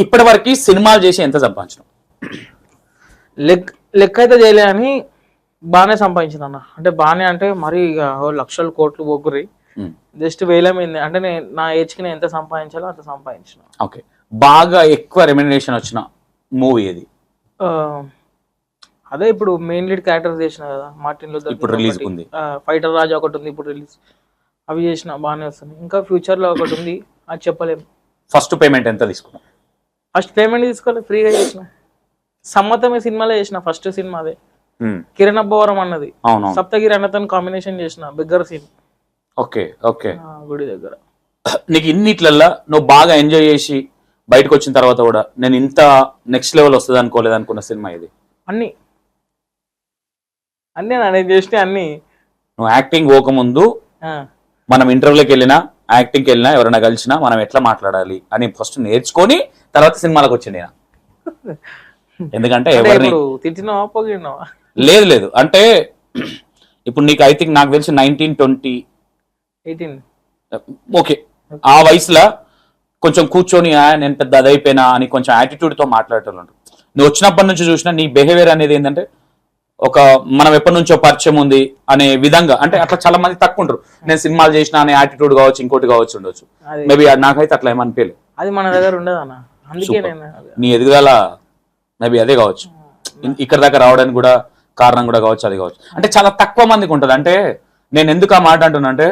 ఇప్పటి వరకు సినిమాలు చేసి ఎంత సంపాదించడం లెక్క లెక్క అయితే చేయలే అని బాగానే సంపాదించిన అన్న. అంటే బాగానే అంటే మరీ లక్షలు కోట్లు బొగ్గురి ఉమ్, జస్ట్ వేలమైంది అంటే నేను నా ఏజ్కి నేను ఎంత సంపాదించాలో అంత సంపాదించిన. ఓకే. బాగా ఎక్కువ రెమ్యునరేషన్ వచ్చిన మూవీ ఆ, అదే ఇప్పుడు మెయిన్ లీడ్ క్యారెక్టర్ చేసిన కదా మార్టిన్ లూథర్ ఇప్పుడు రిలీజ్ ఉంది. ఫైటర్ రాజా ఒకటి ఉంది ఇప్పుడు రిలీజ్ అవి చేసిన బాగానే వస్తుంది. ఇంకా ఫ్యూచర్లో ఒకటి ఉంది అది చెప్పలేము ఫస్ట్ పేమెంట్ ఎంత తీసుకున్నాం ఫస్ట్ పేమెంట్ తీసుకోవాలి ఫ్రీగా చేసిన. సమ్మతమే సినిమాలో చేసిన ఫస్ట్ సినిమా అదే. కిరణ్ అబ్బవరం అన్నది. అవును సప్తగిరి అన్నతో కాంబినేషన్ చేసిన బిగ్గర్ సీన్ ఓకే ఓకే. గుడి దగ్గర. నీకు ఇన్నిట్లల్లా నువ్వు బాగా ఎంజాయ్ చేసి బయటకు వచ్చిన తర్వాత కూడా నేను ఇంత నెక్స్ట్ లెవెల్ వస్తుంది అనుకోలేదు అనుకున్న సినిమా ఇది? అన్ని. అన్నీ నేను చేసిన అన్ని. నువ్వు యాక్టింగ్ పోకముందు మనం ఇంటర్వ్యూలోకి వెళ్ళినా యాక్టింగ్కి వెళ్ళినా ఎవరైనా కలిసినా మనం ఎట్లా మాట్లాడాలి అని ఫస్ట్ నేర్చుకొని తర్వాత సినిమాలకు వచ్చింది నేను. ఎందుకంటే ఎవరిని లేదు లేదు. అంటే ఇప్పుడు నీకు ఐ థింక్ నాకు తెలిసి నైన్టీన్ ట్వంటీ ఎయిటీన్. ఓకే. ఆ వయసులో కొంచెం కూర్చొని "ఆ, నేను పెద్ద అదైపోయినా అని కొంచెం attitude తో మాట్లాడేటోళ్ళు ఉంటారు. నువ్వు వచ్చినప్పటి నుంచి చూసినా నీ బిహేవియర్ అనేది ఏంటంటే ఒక మనం ఎప్పటి నుంచో పరిచయం ఉంది అనే విధంగా అంటే అట్లా చాలా మంది తక్కువ ఉంటారు నేను సినిమాలు చేసిన అనే యాటిట్యూడ్ కావచ్చు ఇంకోటి కావచ్చు ఉండొచ్చు. మేబీ నాకైతే అట్లా ఏమనిపించలేదు అది మన దగ్గర ఉండదు అన్న అందుకే నీ ఎదుగుదల మేబీ అదే కావచ్చు. ఇక్కడ దాకా రావడానికి కూడా కారణం కూడా కావచ్చు అది కావచ్చు. అంటే చాలా తక్కువ మందికి ఉంటుంది. అంటే నేను ఎందుకు ఆ మాట అంటున్నా అంటే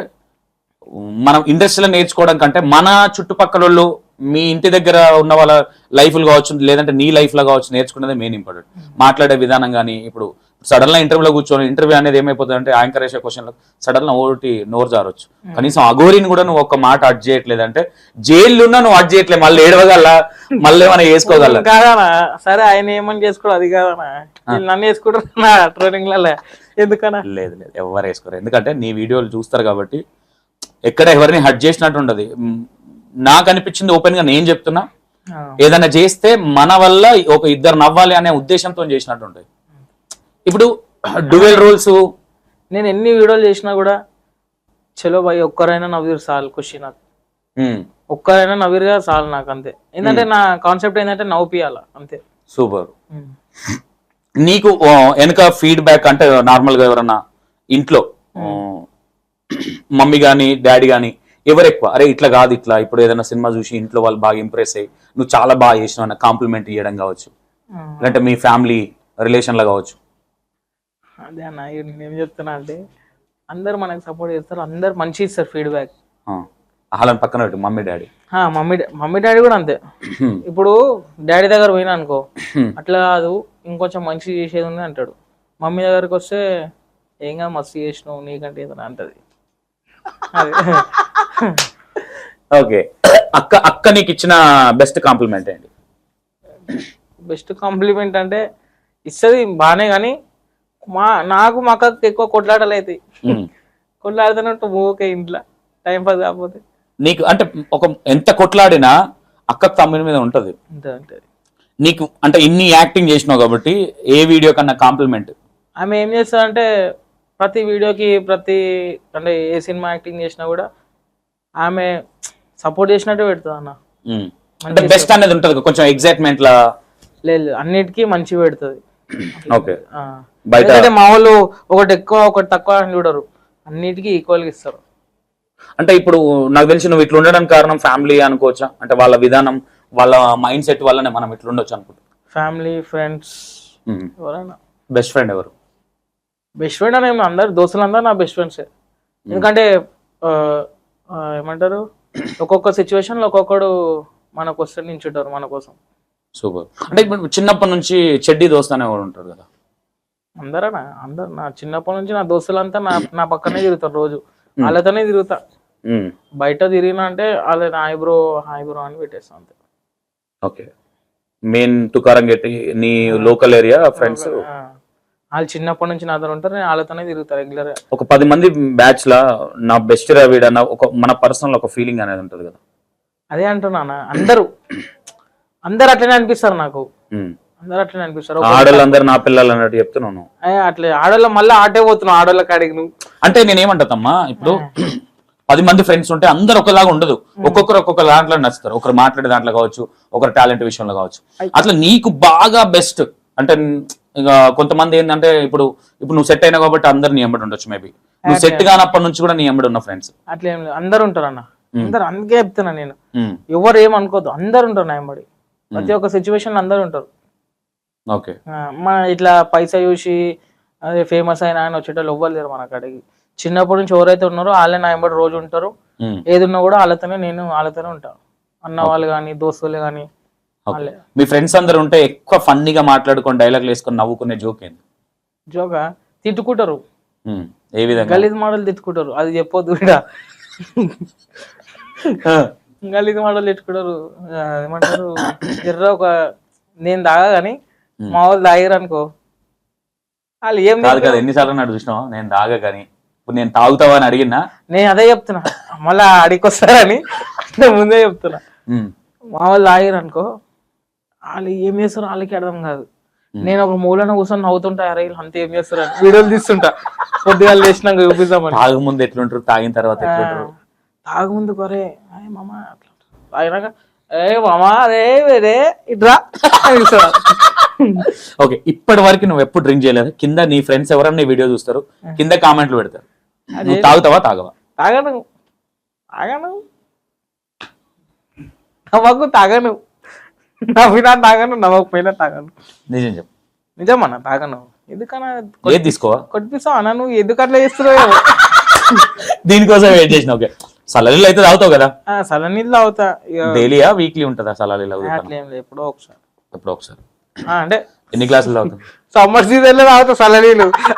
మనం ఇండస్ట్రీలో నేర్చుకోవడం కంటే మన చుట్టుపక్కల వాళ్ళు మీ ఇంటి దగ్గర ఉన్న వాళ్ళ లైఫ్లు కావచ్చు లేదంటే నీ లైఫ్లో కావచ్చు నేర్చుకునేది మెయిన్ ఇంపార్టెంట్ మాట్లాడే విధానం కానీ ఇప్పుడు సడన్గా ఇంటర్వ్యూలో కూర్చొని ఇంటర్వ్యూ అనేది ఏమైపోతుంది అంటే యాంకర్ వేసే క్వశ్చన్ సడన్గా ఒకటి నోరు జారొచ్చు. కనీసం అఘోరిని కూడా నువ్వు ఒక మాట అడ్ చేయట్లేదు అంటే జైల్లోన్నా నువ్వు అడ్ చేయట్లేదు మళ్ళీ ఏడవగల మళ్ళీ ఏమైనా వేసుకోగల కాదనా సరే ఆయన ఏమని చేసుకోడు అది కాదనా నన్ను వేసుకుంటారు ట్రైనింగ్ ఎందుకనా లేదు లేదు ఎవరు వేసుకోరు. ఎందుకంటే నీ వీడియోలు చూస్తారు కాబట్టి ఎక్కడ ఎవరిని హట్ చేసినట్టు ఉండదు. నాకు అనిపించింది ఓపెన్గా నేను చెప్తున్నా. ఏదైనా చేస్తే మన వల్ల ఒక ఇద్దరు నవ్వాలి అనే ఉద్దేశంతో చేసినట్టు ఉంటుంది. ఇప్పుడు డ్యూయల్ రూల్స్ నేను ఎన్ని వీడియోలు చేసినా కూడా చలో భయ్ ఒక్కరైనా నవ్వురు చాలు ఖుషి నాకు. ఒక్కరైనా నవ్వురుగా చాలు నాకు అంతే. ఏంటంటే నా కాన్సెప్ట్ ఏంటంటే నవ్వుపియాల అంతే. సూపర్. నీకు వెనక ఫీడ్బ్యాక్ అంటే నార్మల్గా ఎవరన్నా ఇంట్లో మమ్మీ గాని డాడీ గాని ఎవరు ఎక్కువ అరే ఇట్లా కాదు ఇట్లా ఇప్పుడు ఏదైనా సినిమా చూసి ఇంట్లో వాళ్ళు బాగా ఇంప్రెస్ అయ్యి నువ్వు చాలా బాగా చేసినావు అన్న కాంప్లిమెంట్ ఇవ్వడం కావచ్చు. లేదంటే మీ ఫ్యామిలీ రిలేషన్లో కావచ్చు. అదే అన్న ఇక నేను ఏం చెప్తున్నా అంటే అందరు మనకు సపోర్ట్ చేస్తారు అందరు మంచి ఇస్తారు ఫీడ్బ్యాక్ వాళ్ళని పక్కన పెట్టు mummy daddy. Mummy da- mummy daddy కూడా అంతే. ఇప్పుడు డాడీ దగ్గర పోయినా అనుకో అట్లా కాదు ఇంకొంచెం మంచి చేసేది ఉంది అంటాడు. మమ్మీ దగ్గరికి వస్తే ఏం కాదు మస్తు చేసినావు నీకంటే ఏదైనా అంటది. అదే. ఓకే. అక్క అక్క నీకు ఇచ్చిన బెస్ట్ కాంప్లిమెంట్ ఏంటి? బెస్ట్ కాంప్లిమెంట్ అంటే ఇస్తుంది బాగానే కానీ మా నాకు మా అక్కకి ఎక్కువ కొట్లాటలు అవుతాయి. కొట్లాడుతున్నట్టు ఓకే ఇంట్లో. టైం పాస్ కాకపోతే. నీకు అంటే ఒక ఎంత కొట్లాడినా అక్కకు తమ్ముని మీద ఉంటది. నీకు అంటే ఇన్ని యాక్టింగ్ చేసినావు కాబట్టి ఏ వీడియో కన్నా కాంప్లిమెంట్ ఆమె ఏం చేస్తుందంటే ప్రతి వీడియోకి ప్రతి అంటే ఏ సినిమా యాక్టింగ్ చేసినా కూడా ఆమె సపోర్ట్ చేసినట్టు పెడుతుంది అన్న అంటే బెస్ట్ అనేది ఉంటది కొంచెం ఎగ్జైట్మెంట్ లా. లేదు, అన్నిటికీ మంచి పెడుతుంది. ఓకే. బయట మా వాళ్ళు ఒకటి ఎక్కువ ఒకటి తక్కువ అని చూడరు. అన్నిటికీ ఈక్వల్గా ఇస్తారు. అంటే ఇప్పుడు నాకు తెలిసి నువ్వు ఇట్లా ఉండడానికి కారణం ఫ్యామిలీ అనుకోవచ్చా? అంటే వాళ్ళ విధానం వాళ్ళ మైండ్ సెట్ వల్లనే మనం ఇట్లా ఉండొచ్చు అనుకుంటా. ఫ్యామిలీ ఫ్రెండ్స్ ఎవరైనా. బెస్ట్ ఫ్రెండ్ ఎవరు? బెస్ట్ ఫ్రెండ్ అని అందరు దోస్తులందరూ నా బెస్ట్ ఫ్రెండ్సే ఎందుకంటే ఏమంటారు? ఒక్కొక్క సిచ్యువేషన్లో ఒక్కొక్కడు మనకు వస్తే నించుంటారు మన కోసం. సూపర్. అంటే ఇప్పుడు చిన్నప్పటి నుంచి చెడ్డీ దోస్త్ అనే ఎవరు ఉంటారు కదా. అందరనా అందరు నా చిన్నప్పటి నుంచి నా దోస్తులంతా నా నా పక్కనే తిరుగుతారు రోజు. వాళ్ళతోనే తిరుగుతా. బయట తిరిగినా అంటే వాళ్ళ హాయ్ బ్రో హాయ్ బ్రో అని పెట్టేస్తా అంతే. ఓకే. మెయిన్ తుకారం గట్టి నీ లోకల్ ఏరియా ఫ్రెండ్స్? వాళ్ళు చిన్నప్పటి నుంచి నాతో ఉంటారు నేను వాళ్ళతోనే తిరుగుతా రెగ్యులర్ ఒక పది మంది బ్యాచ్ లా నా బెస్ట్ రావిడ్ అన్న ఒక మన పర్సనల్ ఒక ఫీలింగ్ అనేది ఉంటుంది కదా. అదే అంటున్నా. అందరూ అందరు అట్లనే అనిపిస్తారు నాకు. అందరు అట్లనే అనిపిస్తారు. ఆడవాళ్ళందరూ నా పిల్లలు అన్నట్టు చెప్తున్నాను అట్లే. ఆడోళ్ళ మళ్ళీ ఆటే పోతున్నావు ఆడోళ్ళ కాడికి నువ్వు. అంటే నేనేమంటాతమ్మా ఇప్పుడు పది మంది ఫ్రెండ్స్ ఉంటే అందరు ఒకలాగా ఉండదు. ఒక్కొక్కరు ఒక్కొక్క దాంట్లో నచ్చుతారు. ఒకరు మాట్లాడే దాంట్లో కావచ్చు ఒకరు టాలెంట్ విషయంలో కావచ్చు. అట్లా నీకు బాగా బెస్ట్ అంటే ఇక కొంతమంది ఏంటంటే ఇప్పుడు ఇప్పుడు నువ్వు సెట్ అయినా కాబట్టి అందరు నీ ఎంబడి ఉండొచ్చు మేబీ నువ్వు సెట్ కానప్పటి నుంచి కూడా నీ ఎంబడి ఉన్న ఫ్రెండ్స్ అట్లా ఏం లేదు. అందరు ఉంటారు అన్న అందరు అందుకే చెప్తున్నా నేను. ఎవరు ఏమనుకోద్దు. అందరు ఉంటారు నా వెంబడి ప్రతి ఒక్క సిచ్యువేషన్ అందరు ఉంటారు. ఓకే. మన ఇట్లా పైసా చూసి అదే ఫేమస్ అయిన ఆయన వచ్చేటోళ్ళు ఎవ్వరు లేరు మన కాడికి. చిన్నప్పటి నుంచి ఎవరైతే ఉన్నారో వాళ్ళే నా వెంబడి రోజు ఉంటారు. ఏది ఉన్నా కూడా వాళ్ళతోనే నేను వాళ్ళతోనే ఉంటాను అన్న వాళ్ళు కానీ దోస్తులు కానీ మీ ఫ్రెండ్స్ అందరు ఉంటే ఎక్కువ ఫన్నీగా మాట్లాడుకొని డైలాగ్లు వేసుకొని నవ్వుకునే జోక్ ఏంది? జోగా తిట్టుకుంటారు. ఏ విధంగా? గలీజ్ మాటలు తిట్టుకుంటారు. అది చెప్పొద్దు కూడా. గలీజ్ మాటలు తిట్టుకుంటారు ఆ, ఏమంటారు? ఎర్ర ఒక నేను తాగా కానీ మా వాళ్ళు తాగారు అనుకో. వాళ్ళు ఏం కాదు కదా ఎన్నిసార్లు నన్ను చూసినావా? నేను తాగా కానీ ఇప్పుడు నేను తాగుతావా అని అడిగినా? నేను అదే చెప్తున్నా. మళ్ళా అంటే ముందే చెప్తున్నా. మా వాళ్ళు తాగారు అనుకో వాళ్ళు ఏం చేస్తారో వాళ్ళకి అర్థం కాదు. నేను ఒక మూలన కూర్చొని నవ్వుతుంటా అరే వీళ్ళు అంతా ఏం చేస్తారు వీడియోలు తీస్తుంటా. పొద్దుగా లేచినాక చూపిస్తామని తాగ ముందు ఎట్లుంటారు? తాగిన తర్వాత ఎట్లుంటారు? తాగుముందు కొరే. అరే మామ అట్లా తాగినాక ఏ మామ అరే వేరే ఇట్రా. ఓకే ఇప్పటి వరకు నువ్వు ఎప్పుడు డ్రింక్ చేయలేదు. కింద నీ ఫ్రెండ్స్ ఎవరన్నా వీడియో చూస్తారు కింద కామెంట్లు పెడతారు. నువ్వు తాగుతావా తాగవా? తాగను. తాగను. నవ్వకు తాగను. నవ్వినా తాగను నవ్వకపోయినా తాగను. నిజం చెప్పు. నిజమన్నా తాగను. ఎందుకన్నా ఏది తీసుకోవా? కొట్టిస్తావు అన్న నువ్వు? ఎందుకు అట్లా చేస్తున్నావు? దీనికోసం వెయిట్ చేసిన ఓకే. సలరీలు అయితే తాగుతావు కదా? సల నీళ్ళు తాగుతా. డైలీయా వీక్లీ ఉంటుందా అట్లా లేదు ఎప్పుడో ఒకసారి. ఎప్పుడో ఒకసారి. అంటే ఎన్ని క్లాసులు తాగుతావు? సమ్మర్ సీజన్లో తాగుతా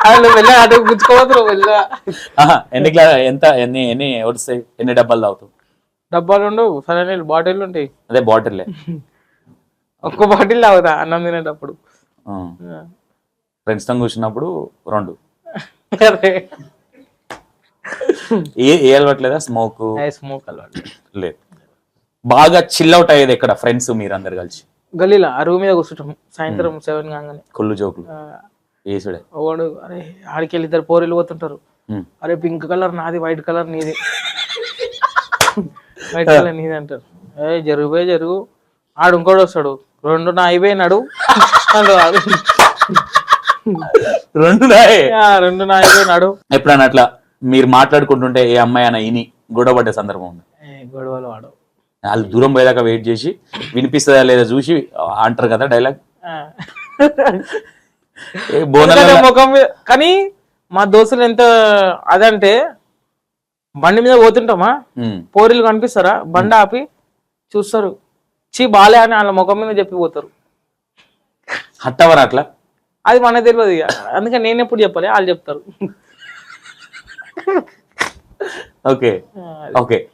అసలు వెళ్ళ అటు గుచ్చుకోవద్దు వెళ్ళ ఎన్ని క్లా ఎంత ఎన్ని ఎన్ని వస్తాయి ఎన్ని డబ్బాలు తాగుతావు? డబ్బాలు ఉండవు చల్ల నీళ్ళు బాటిల్ ఉంటాయి. అదే బాటిల్లే. ఒక్క బాటిల్ తాగుతా అన్నం తినేటప్పుడు. ఫ్రెండ్స్తో కూర్చున్నప్పుడు రెండు. ఏ ఏ అలవట్లేదా? స్మోక్? స్మోక్ అలవాటు లేదు. బాగా చిల్ అవుట్ అయ్యేది ఎక్కడ? ఫ్రెండ్స్ మీరందరు కలిసి? గలీలా అరుగు మీద కూర్చుంటాం. సాయంత్రం సెవెన్ కాగానే. కుళ్ళు జోకులు. ఏసుడే వాడు అరే ఆడికి వెళ్ళి ఇద్దరు పోరీలు పోతుంటారు. అరే పింక్ కలర్ నాది వైట్ కలర్ నీది. వైట్ కలర్ నీది అంటారు. ఏ జరుగుపోయి జరుగు. ఆడు ఇంకోటి వస్తాడు. రెండు నా అయిపోయినాడు. రెండు. ఆ, రెండు నా అయిపోయినాడు ఎప్పుడన్నా అట్లా మీరు మాట్లాడుకుంటుంటే ఏ అమ్మాయి అన్న ఇని గొడవ పడ్డే సందర్భం ఉంది? గొడవలు వాడు. వాళ్ళు దూరం పోయేదాకా వెయిట్ చేసి వినిపిస్తుందా లేదా చూసి అంటారు కదా డైలాగ్ బోనాల ఎందుకంటే ముఖం మీద కానీ మా దోస్తులు ఎంత అదంటే బండి మీద పోతుంటామా? ఉమ్, పోరీలు కనిపిస్తారా? బండి ఆపి చూస్తారు. చీ బాలే అని వాళ్ళ ముఖం మీద చెప్పి పోతారు. హట్టవరా అట్లా? అది మనకు తెలియదు ఇక. అందుకని నేను ఎప్పుడు చెప్పాలి వాళ్ళు చెప్తారు. Okay okay